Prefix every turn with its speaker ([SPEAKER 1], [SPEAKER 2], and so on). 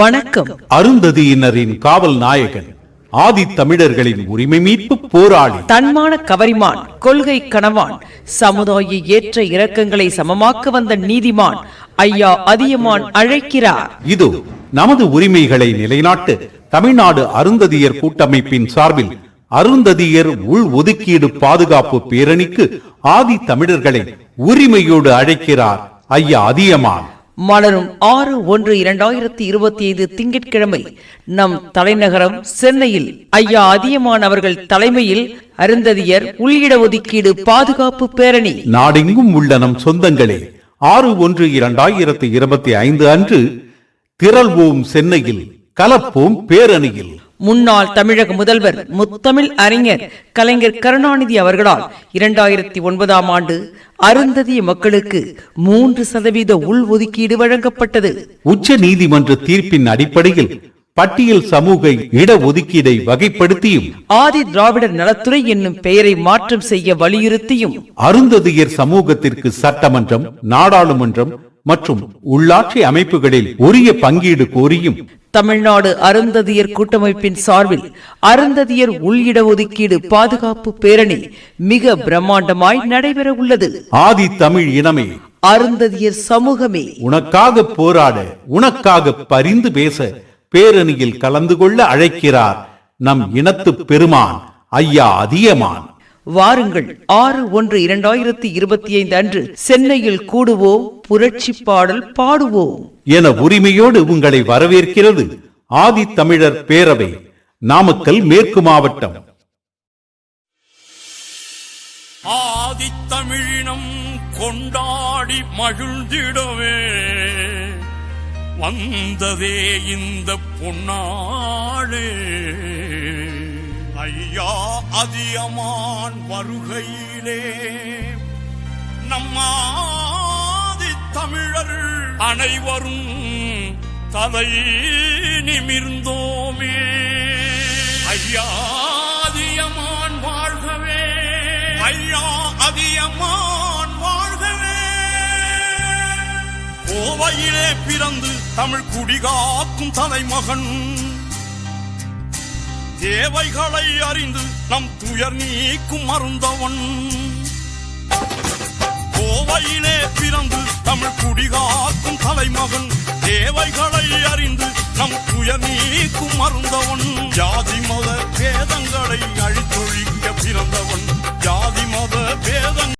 [SPEAKER 1] வணக்கம்.
[SPEAKER 2] அருந்ததியினரின் காவல் நாயகன் ஆதி தமிழர்களின் உரிமை மீட்பு போராளி.
[SPEAKER 1] தன்மான கவரிமான் கொள்கை கணவான் சமுதாய ஏற்ற இறக்கங்களை சமமாக்க வந்த நீதிமான் ஐயா அதியமான் அழைக்கிறார்.
[SPEAKER 2] இது நமது உரிமைகளை நிலைநாட்டு தமிழ்நாடு அருந்ததியர் கூட்டமைப்பின் சார்பில் அருந்ததியர் உள் ஒதுக்கீடு பாதுகாப்பு பேரணிக்கு ஆதி தமிழர்களை உரிமையோடு அழைக்கிறார் ஐயா அதியமான்.
[SPEAKER 1] மலரும் ஆறு ஒன்று இரண்டாயிரத்தி இருபத்தி ஐந்து திங்கட்கிழமை நம் தலைநகரம் சென்னையில். ஐயா அதியமான் அவர்கள் தலைமையில் அருந்ததியர் உள்ளிட ஒதுக்கீடு பாதுகாப்பு பேரணி.
[SPEAKER 2] நாடெங்கும் உள்ள நம் சொந்தங்களே ஆறு ஒன்று இரண்டாயிரத்தி இருபத்தி ஐந்து அன்று திரள்வோம் சென்னையில் கலப்போம் பேரணியில்.
[SPEAKER 1] முன்னாள் தமிழக முதல்வர் முத்தமிழ் அறிஞர் கலைஞர் கருணாநிதி அவர்களால் இரண்டாயிரத்தி ஒன்பதாம் ஆண்டு அருந்ததிய மக்களுக்கு மூன்று சதவீத உள் ஒதுக்கீடு வழங்கப்பட்டது.
[SPEAKER 2] உச்ச நீதிமன்ற தீர்ப்பின் அடிப்படையில் பட்டியல் சமூக இட ஒதுக்கீடை வகைப்படுத்தியும்
[SPEAKER 1] ஆதி திராவிடர் நலத்துறை என்னும் பெயரை மாற்றம் செய்ய வலியுறுத்தியும்
[SPEAKER 2] அருந்ததியர் சமூகத்திற்கு சட்டமன்றம் நாடாளுமன்றம் மற்றும் உள்ளாட்சி அமைப்புகளில் உரிய பங்கீடு கோரியும்
[SPEAKER 1] தமிழ்நாடு அருந்ததியர் கூட்டமைப்பின் சார்பில் அருந்ததியர் உள் இடஒதுக்கீடு பாதுகாப்பு பேரணி மிக பிரம்மாண்டமாய் நடைபெற உள்ளது.
[SPEAKER 2] ஆதி தமிழ் இனமே
[SPEAKER 1] அருந்ததியர் சமூகமே
[SPEAKER 2] உனக்காக போராட உனக்காக பரிந்து பேச பேரணியில் கலந்து கொள்ள அழைக்கிறார் நம் இனத்து பெருமான் ஐயா அதியமான்.
[SPEAKER 1] வாருங்கள். ஆறு ஒன்று இரண்டாயிரத்தி இருபத்தி ஐந்து அன்று சென்னையில் கூடுவோம் புரட்சி பாடல் பாடுவோம்.
[SPEAKER 2] என உரிமையோடு உங்களை வரவேற்கிறது ஆதி தமிழர் பேரவை நாமக்கல் மேற்கு மாவட்டம்.
[SPEAKER 3] ஆதித்தமிழினம் கொண்டாடி மகிழ்ந்திடவே வந்ததே இந்த பொன்னாளே. ஐயா அதியமான் வருகையிலே. நம்மாதி தமிழர் அனைவரும் தலை நிமிர்ந்தோமே. ஐயா அதியமான் வாழ்கவே. ஐயா அதியமான் வாழ்கவே. கோவையிலே பிறந்து தமிழ் குடிகாக்கும் தலைமகன் தேவைகளை அறிந்து நம் துயர் நீக்கும் மருந்தவன் கோவையிலே பிறந்து தமிழ் குடிகாக்கும் தலைமகன். தேவைகளை அறிந்து நம் துயர் நீக்கும் மருந்தவன் ஜாதி மத பேதங்களை அழித்தொழிக்க பிறந்தவன். ஜாதி மத பேதங்கள்